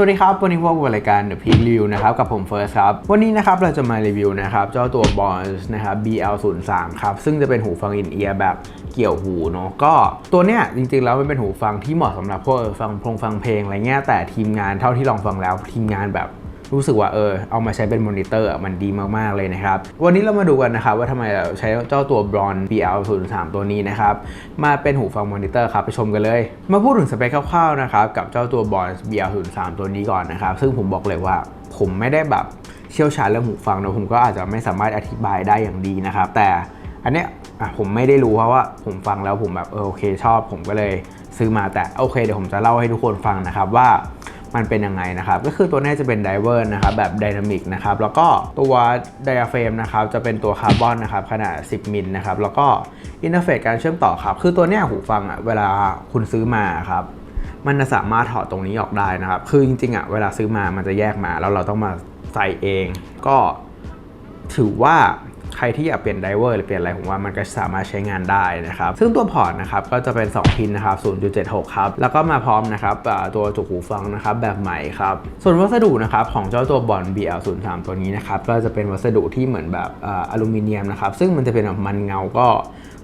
สวัสดีครับ วันนี้พบกับรายการ The Peak Review นะครับกับผมเฟิร์สครับ วันนี้นะครับเราจะมารีวิวนะครับเจ้าตัว Bose นะครับ BL03 ครับ ซึ่งจะเป็นหูฟังอินเอียร์แบบเกี่ยวหูเนาะก็ตัวเนี้ยจริงๆ แล้วมันเป็นหูฟังที่เหมาะสำหรับพวกเออฟังพงฟังเพลงอะไรเงี้ยแต่ทีมงานเท่าที่ลองฟังแล้วทีมงานแบบ รู้สึกว่าเออเอามาใช้เป็นมอนิเตอร์มันดีมากๆเลยนะครับ วันนี้เรามาดูกันนะครับว่าทำไมเราใช้เจ้าตัว Bron BL03 ตัวนี้นะครับ มาเป็นหูฟังมอนิเตอร์ครับ ไปชมกันเลย มาพูดถึงสเปคคร่าวๆนะครับ กับเจ้าตัว Bron BL03 ตัวนี้ก่อนนะครับ ซึ่งผมบอกเลยว่าผมไม่ได้แบบเชี่ยวชาญเรื่องหูฟังนะผมก็อาจจะไม่สามารถอธิบายได้อย่างดีนะครับ แต่อันเนี้ยผมไม่ได้รู้เพราะว่าผมฟังแล้วผมแบบเออโอเคชอบ ผมก็เลยซื้อมาแต่โอเคเดี๋ยวผมจะเล่าให้ทุกคนฟังนะครับว่า มันเป็นยังไงนะครับก็คือตัวนี้จะเป็นไดเวอร์นะครับแบบไดนามิกนะครับแล้วก็ตัวไดอะเฟรมนะครับจะเป็นตัวคาร์บอนนะครับขนาด 10 มิลนะครับแล้วก็อินเทอร์เฟซการเชื่อมต่อครับคือตัวนี้หูฟังอะเวลาคุณซื้อมาครับมันจะสามารถถอดตรงนี้ออกได้นะครับ คือจริงๆอะเวลาซื้อมามันจะแยกมา แล้วเราต้องมาใส่เอง ก็ถือว่า ใครที่อยากเปลี่ยนไดเวอร์หรือเปลี่ยนอะไรผมว่ามันก็สามารถใช้งานได้นะครับ ซึ่งตัวพอร์ตนะครับก็จะเป็น 2 พินนะครับ 0.76 ครับ แล้วก็มาพร้อมนะครับตัวจุกหูฟังนะครับแบบใหม่ครับ ส่วนวัสดุนะครับของเจ้าตัวบอล BL03 ตัวนี้นะครับก็จะเป็นวัสดุที่เหมือนแบบออลูมิเนียมนะครับซึ่งมันจะเป็นแบบมันเงาก็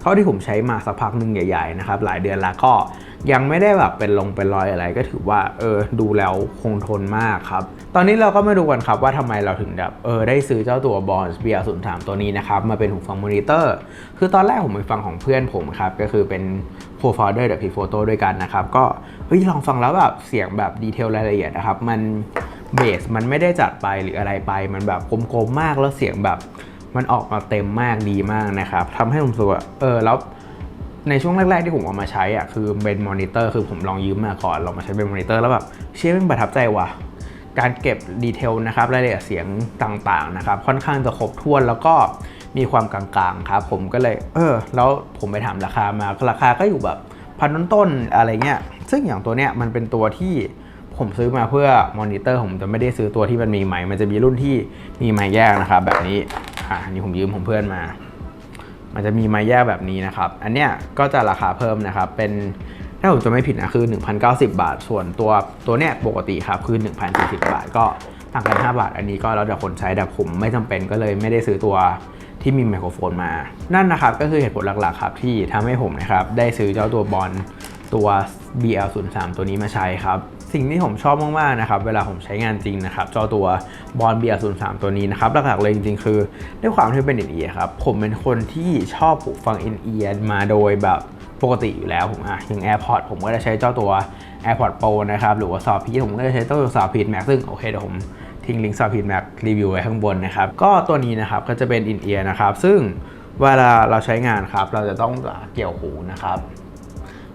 เท่าที่ผมใช้มาสักพักหนึ่งใหญ่ๆนะครับหลายเดือนแล้วก็ ยังไม่ได้แบบเป็นลงเป็นรอยอะไรก็ถือว่าเออดูแล้วคงทนมากครับ ตอนนี้เราก็มาดูกันครับว่าทำไมเราถึงแบบเออได้ซื้อเจ้าตัว Bose BL03 ตัวนี้นะครับ มาเป็นหูฟังมอนิเตอร์ คือตอนแรกผมไปฟังของเพื่อนผมครับ ก็คือเป็น co-founder เดอะพีโฟโต้ด้วยกันนะครับ ก็เฮ้ยลองฟังแล้วแบบเสียงแบบดีเทลรายละเอียดนะครับ มันเบสมันไม่ได้จัดไปหรืออะไรไป มันแบบกลมๆมากแล้วเสียงแบบมันออกมาเต็มมากดีมากนะครับทำให้ผมรู้สึกว่าเออแล้ว ในช่วงแรกๆที่ผมเอามาใช้อะคือเป็นมอนิเตอร์คือผมลองยืมมาก่อนลองมาใช้เป็นมอนิเตอร์แล้วแบบเชื่อเป็นประทับใจว่ะการเก็บดีเทลนะครับรายละเอียดเสียงต่างๆนะครับค่อนข้างจะครบถ้วนแล้วก็มีความกลางๆครับผมก็เลยเออแล้วผมไปถามราคามาราคาก็อยู่แบบพันต้นๆอะไรเงี้ยซึ่งอย่างตัวเนี้ยมันเป็นตัวที่ผมซื้อมาเพื่อมอนิเตอร์ผมจะไม่ได้ซื้อตัวที่มันมีไมค์มันจะมีรุ่นที่มีไมค์แยกนะครับแบบนี้อ่านนี้ผมยืมของเพื่อนมา มันจะมีไมค์แยกแบบนี้นะครับ อันเนี้ยก็จะราคาเพิ่มนะครับ เป็นถ้าผมจะไม่ผิดนะคือ 1,090 บาท ส่วนตัวตัวเนี้ยปกติครับคือ 1,040 บาท ก็ต่างกัน 5 บาท อันนี้ก็แล้วแต่คนใช้แต่ผมไม่จำเป็นก็เลยไม่ได้ซื้อตัวที่มีไมโครโฟนมา นั่นนะครับก็คือเหตุผลหลักๆครับที่ทำให้ผมนะครับได้ซื้อเจ้าตัวบอลตัว BL03 ตัวนี้มาใช้ครับ สิ่งที่ผมชอบมากๆนะครับเวลาผมใช้งานจริงนะครับจ้าตัวบอล BL03 ตัวนี้นะครับหลักๆเลยจริงๆคือด้วยความที่เป็น in-ear ครับผมเป็นคนที่ชอบหูฟัง in-ear มาโดยแบบปกติอยู่แล้วผมอะอย่าง AirPods ผมก็จะใช้เจ้าตัว AirPods Pro นะครับหรือว่า Soundpeat ผมก็จะใช้เจ้าตัว Soundpeat Max ซึ่งโอเคเดี๋ยวผมทิ้งลิงก์ Soundpeat Max รีวิวไว้ข้างบนนะครับก็ตัวนี้นะครับก็จะเป็น in-ear นะครับซึ่งเวลาเราใช้งานครับเราจะต้องเกี่ยวหูนะครับ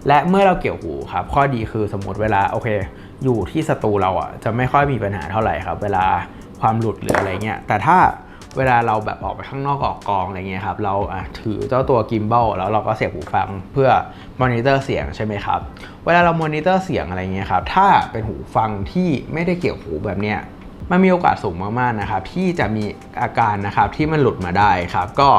และเมื่อเราเกี่ยวหูครับข้อดีคือสมมติเวลาโอเค อยู่ที่สตูเราอะจะไม่ค่อยมีปัญหาเท่าไหร่ครับ เวลาความหลุดหรืออะไรเงี้ยแต่ถ้าเวลาเราแบบออกไปข้างนอกออกกองอะไรเงี้ยครับเราอะถือเจ้าตัวกิมบอลแล้วเราก็เสียบหูฟังเพื่อมอนิเตอร์เสียงใช่ไหมครับ เวลาเรามอนิเตอร์เสียงอะไรเงี้ยครับถ้าเป็นหูฟังที่ไม่ได้เกี่ยวหูแบบเนี้ย มันมีโอกาสสูงมากๆนะครับที่จะมีอาการนะครับที่มันหลุดมาได้ครับก็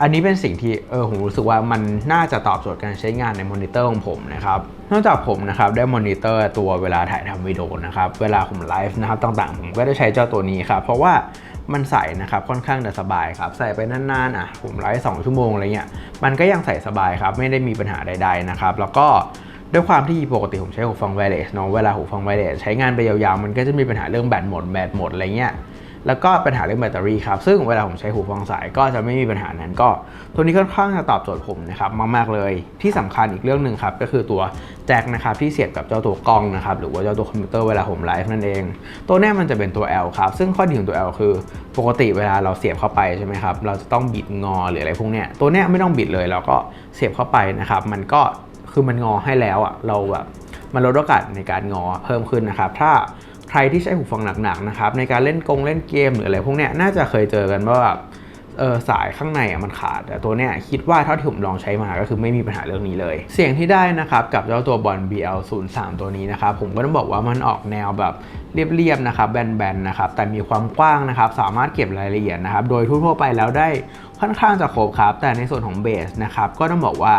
อันนี้เป็นสิ่งที่เออผมรู้สึกว่ามันน่าจะตอบโจทย์การใช้งานในมอนิเตอร์ของผมนะครับนอกจากผมนะครับได้มอนิเตอร์ตัวเวลาถ่ายทำวิดีโอนะครับเวลาผมไลฟ์นะครับต่างๆ ผมก็ได้ใช้เจ้าตัวนี้ครับเพราะว่ามันใส่นะครับค่อนข้างจะสบายครับใส่ไปนานๆอะผมไลฟ์สองชั่วโมงอะไรเงี้ยมันก็ยังใส่สบายครับไม่ได้มีปัญหาใด ๆนะครับ แล้วก็ ด้วยความที่ปกติผมใช้หูฟังไวเลสเนาะเวลาหูฟังไวเลสใช้งานไปยาวๆ มันก็จะมีปัญหาเรื่องแบตหมดแบตหมดอะไรเงี้ยแล้วก็ปัญหาเรื่องแบตเตอรี่ครับ ซึ่งเวลาผมใช้หูฟังสายก็จะไม่มีปัญหานั้นก็ ตัวนี้ค่อนข้างจะตอบโจทย์ผมนะครับมากๆเลย ที่สำคัญอีกเรื่องหนึ่งครับก็คือตัวแจ็คนะครับที่เสียบกับเจ้าตัวกล้องนะครับหรือว่าเจ้าตัวคอมพิวเตอร์เวลาผมไลฟ์นั่นเอง ตัวนี้มันจะเป็นตัว L ครับ ซึ่งข้อดีของตัว L คือ ปกติเวลาเราเสียบเข้าไปใช่ไหมครับเราจะต้องบิดงอหรืออะไรพวกเนี้ยตัวนี้ไม่ต้องบิดเลยเราก็เสียบเข้าไปนะครับมันก็ คือมันงอให้แล้วอะเราแบบมันลดโอกาสในการงอเพิ่มขึ้นนะครับ ถ้าใครที่ใช้หูฟังหนักๆนะครับในการเล่นกงเล่นเกมหรืออะไรพวกเนี้ยน่าจะเคยเจอกันว่าแบบเออสายข้างในอะมันขาดแต่ตัวเนี้ยคิดว่าเท่าที่ผมลองใช้มาก็คือไม่มีปัญหาเรื่องนี้เลย เสียงที่ได้นะครับกับเจ้าตัวบอล BL03 ตัวนี้นะครับผมก็ต้องบอกว่ามันออกแนวแบบเรียบๆนะครับแบนๆนะครับแต่มีความกว้างนะครับสามารถเก็บรายละเอียดนะครับโดยทั่วๆไปแล้วได้ค่อนข้างจะครบครับแต่ในส่วนของเบสนะครับก็ต้องบอกว่า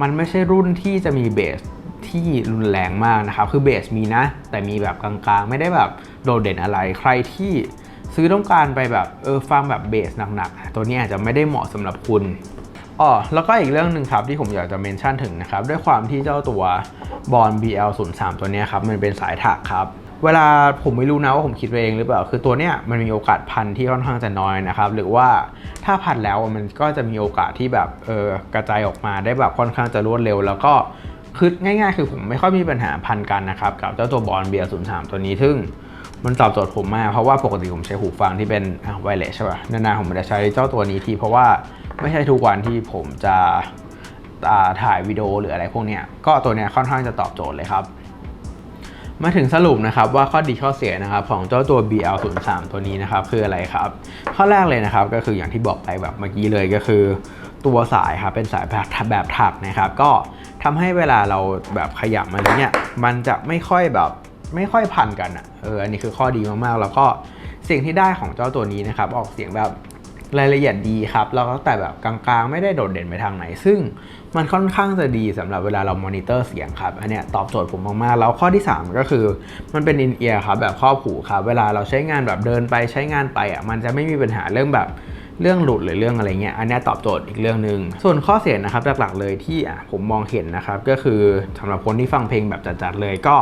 มันไม่ใช่รุ่นที่จะมีเบสที่รุนแรงมากนะครับ คือเบสมีนะ แต่มีแบบกลางๆ ไม่ได้แบบโดดเด่นอะไร ใครที่ซื้อต้องการไปแบบเออฟังแบบเบสหนักๆ ตัวนี้อาจจะไม่ได้เหมาะสำหรับคุณอ๋อแล้วก็อีกเรื่องหนึ่งครับที่ผมอยากจะเมนชั่นถึงนะครับ ด้วยความที่เจ้าตัวบอล BL03 ตัวนี้ครับ มันเป็นสายถักครับ เวลาผมไม่รู้นะว่าผมคิดเองหรือเปล่า คือตัวเนี้ยมันมีโอกาสพันที่ค่อนข้างจะน้อยนะครับ หรือว่าถ้าพันแล้วมันก็จะมีโอกาสที่แบบเออกระจายออกมาได้แบบค่อนข้างจะรวดเร็ว แล้วก็คือง่ายๆ คือผมไม่ค่อยมีปัญหาพันกันนะครับกับเจ้าตัวบอลเบียร์ศูนย์สามตัวนี้ซึ่งมันตอบโจทย์ผมมากเพราะว่าปกติผมใช้หูฟังที่เป็นไวเลสใช่ป่ะนานๆผมจะใช้เจ้าตัวนี้ทีเพราะว่าไม่ใช่ทุกวันที่ผมจะถ่ายวิดีโอหรืออะไรพวกเนี้ยก็ตัวเนี้ยค่อนข้างจะตอบโจทย์เลยครับ มาถึงสรุปนะครับว่าข้อดีข้อเสียนะครับของเจ้าตัว BL03 ตัวนี้นะครับคืออะไรครับ ข้อแรกเลยนะครับก็คืออย่างที่บอกไปแบบเมื่อกี้เลยก็คือ ตัวสายครับเป็นสายแบบแบบถักนะครับ ก็ทำให้เวลาเราแบบขยับมันเนี่ยมันจะไม่ค่อยแบบไม่ค่อยพันกันอะเอออันนี้คือข้อดีมากๆ แล้วก็เสียงที่ได้ของเจ้าตัวนี้นะครับออกเสียงแบบ รายละเอียดดีครับ แล้วก็แต่แบบกลางๆ ไม่ได้โดดเด่นไปทางไหน ซึ่งมันค่อนข้างจะดีสำหรับเวลาเรามอนิเตอร์เสียงครับ อันเนี้ยตอบโจทย์ผมมากๆ แล้วข้อที่ 3 ก็คือมันเป็นอินเอียร์ครับแบบครอบหูครับ เวลาเราใช้งานแบบเดินไปใช้งานไปอะมันจะไม่มีปัญหาเรื่องแบบเรื่องหลุดหรือเรื่องอะไรเงี้ย อันเนี้ยตอบโจทย์อีกเรื่องหนึ่ง ส่วนข้อเสียนะครับหลักๆเลยที่ผมมองเห็นนะครับ ก็คือสำหรับคนที่ฟังเพลงแบบจัดๆเลยก็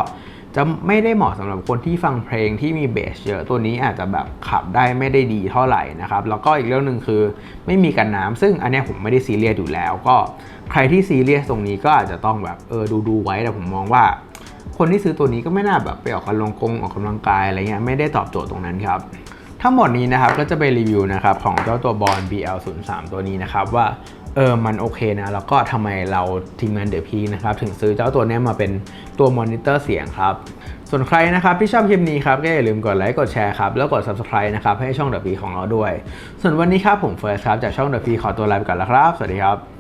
จะไม่ได้เหมาะสำหรับคนที่ฟังเพลงที่มีเบสเยอะตัวนี้อาจจะแบบขับได้ไม่ได้ดีเท่าไหร่นะครับแล้วก็อีกเรื่องหนึ่งคือไม่มีกันน้ำซึ่งอันนี้ผมไม่ได้ซีเรียสอยู่แล้ว ก็ใครที่ซีเรียสตรงนี้ก็อาจจะต้องแบบเออดูดูไว้แต่ผมมองว่า คนที่ซื้อตัวนี้ก็ไม่น่าแบบไปออกกำลังกงออกกำลังกายอะไรเงี้ยไม่ได้ตอบโจทย์ตรงนั้นครับทั้งหมดนี้นะครับก็จะไปรีวิวนะครับของเจ้าตัวบอล BL03 ตัวนี้นะครับว่า เออมันโอเคนะ แล้วก็ทำไมเราทีมงานเดอะพีนะครับ ถึงซื้อเจ้าตัวนี้มาเป็นตัวมอนิเตอร์เสียงครับ ส่วนใครนะครับที่ชอบคลิปนี้ครับ ก็อย่าลืมกดไลค์กดแชร์ครับ แล้วกด subscribe นะครับ ให้ช่องเดอะพีของเราด้วย ส่วนวันนี้ครับผมเฟิร์สครับ จากช่องเดอะพีขอตัวลาไปก่อนแล้วครับ สวัสดีครับ